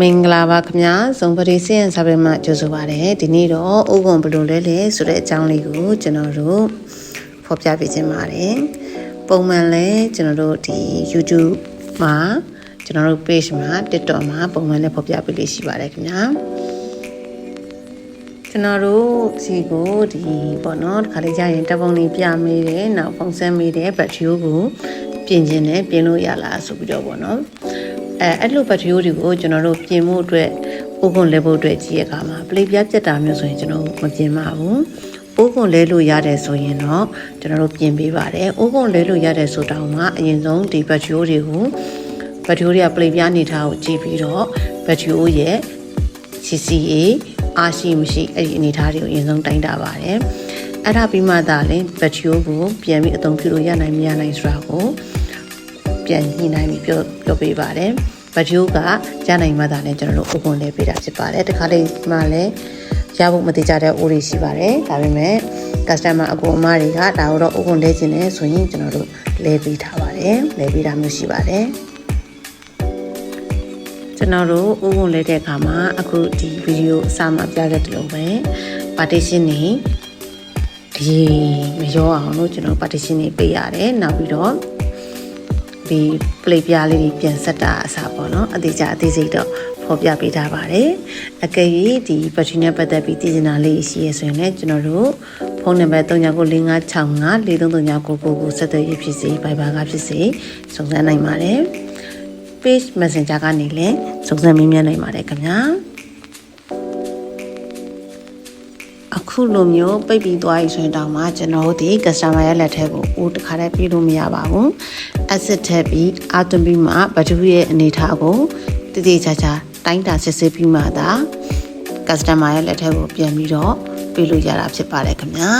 မင်္ဂလာပါခင်ဗျာဇုံပရိစင်စာပေမှာကြိုဆိုပါရစေဒီနေ့တော့ဥက္ကုံဘယ်လိုလဲလဲဆိုတဲ့အကြောင်းလေးကိုကျွန်တော်တို့ဖော်ပြပေးခြင်းပါတယ်ပုံမှန်လဲကျွန်တော်တို့ဒီ YouTube မှာကျွန်တော်တို့ page မှာ TikTok မှာပုံမှန်လဲဖော်ပြပေးလေးရှိပါတယ်ခင်ဗျာကျွန်တော်တို့စီကိုဒီပေါ့နော်ဒီခါလေးကြာရင်တပ်ပုံလေးပြမေးတယ်နောက်ဖုန်းဆက်မေးတယ်ဘတ်ထရီကိုပြင်ခြင်းနဲ့ပြင်လို့ရလားဆိုပြီးတော့ပေါ့နော် အဲအဲ့လိုဘတ်ထရီတွေကိုကျွန်တော်တို့ပြင်မှုအတွက်အိုးခွန်လဲဖို့အတွက်ကြည့်ရခါမှာပလေပြပြတ်တာမျိုးဆိုရင်ကျွန်တော်မပြင်ပါဘူးအိုးခွန်လဲလို့ရတယ်ဆိုရင်တော့ကျွန်တော်တို့ပြင်ပေးပါတယ်အိုးခွန်လဲလို့ရတယ်ဆိုတောင်မှအရင်ဆုံးဒီဘတ်ထရီတွေကိုဘတ်ထရီတွေကပလေပြအနေထားကိုကြည့်ပြီးတော့ဘတ်ထရီရဲ့ CCA အားရှိမရှိအဲ့ဒီအနေအထားတွေကိုအရင်ဆုံးတိုင်းတာပါတယ်အဲ့ဒါပြီးမှသာလင်ဘတ်ထရီကိုပြန်ပြီးအသုံးပြုလို့ရနိုင်မရနိုင်ဆိုတာကိုပြန်ညှိနှိုင်းပြီးပြောပြောပေးပါတယ် ဘတ်ထရီကရနိုင်မှသာလင်ကျွန်တော်တို့အုပ်ခွန်လဲပေးတာဖြစ်ပါတယ်တခါလေးမှလည်းရဖို့မတိကျတဲ့အိုးတွေရှိပါတယ်ဒါပေမဲ့ customer အကူအမတွေကဒါကိုတော့အုပ်ခွန်လဲခြင်းနဲ့ဆိုရင်ကျွန်တော်တို့လဲပေးထားပါတယ်လဲပေးတာမျိုးရှိပါတယ်ကျွန်တော်တို့ဥပုံလဲတဲ့အခါမှာအခုဒီဗီဒီယိုအစမှာပြခဲ့တယ်လို့ပဲ partition နေဒီမရောအောင်လို့ကျွန်တော် partition နေပေးရတယ်နောက်ပြီးတော့ ဒီ play ပြားလေးတွေပြန်ဆက်တာအစားပေါ့နော်အသေးချာအသေးစိတ်တော့ဖော်ပြပေးထားပါတယ်အကယ်၍ဒီ battery နဲ့ပတ်သက်ပြီးတည်ကျင်တာလေးရှိရဆိုရင်လည်းကျွန်တော်တို့ဖုန်းနံပါတ်396565 4339ကိုဆက်သွယ်ရဖြစ်စေ Viber ကဖြစ်စေစုံစမ်းနိုင်ပါတယ် page messenger ကနေလည်းစုံစမ်းမေးမြန်းနိုင်ပါတယ်ခင်ဗျာအခုလိုမျိုးပိတ်ပြီးသွားပြီဆိုရင်တောင်မှကျွန်တော်တို့ဒီ customer ရဲ့လက်ထဲကိုဦးတစ်ခါတည်းပြေးလို့မရပါဘူး asset ထည့်ပြီးအာသွင်းပြီးမှဘတ်ထရီရဲ့အနေထားကိုတည်တည်ချာချာတိုင်းတာစစ်ဆေးပြီးမှသာ customer ရဲ့လက်ထဲကိုပြန်ပြီးတော့ပြေးလို့ရတာဖြစ်ပါတယ်ခင်ဗျာ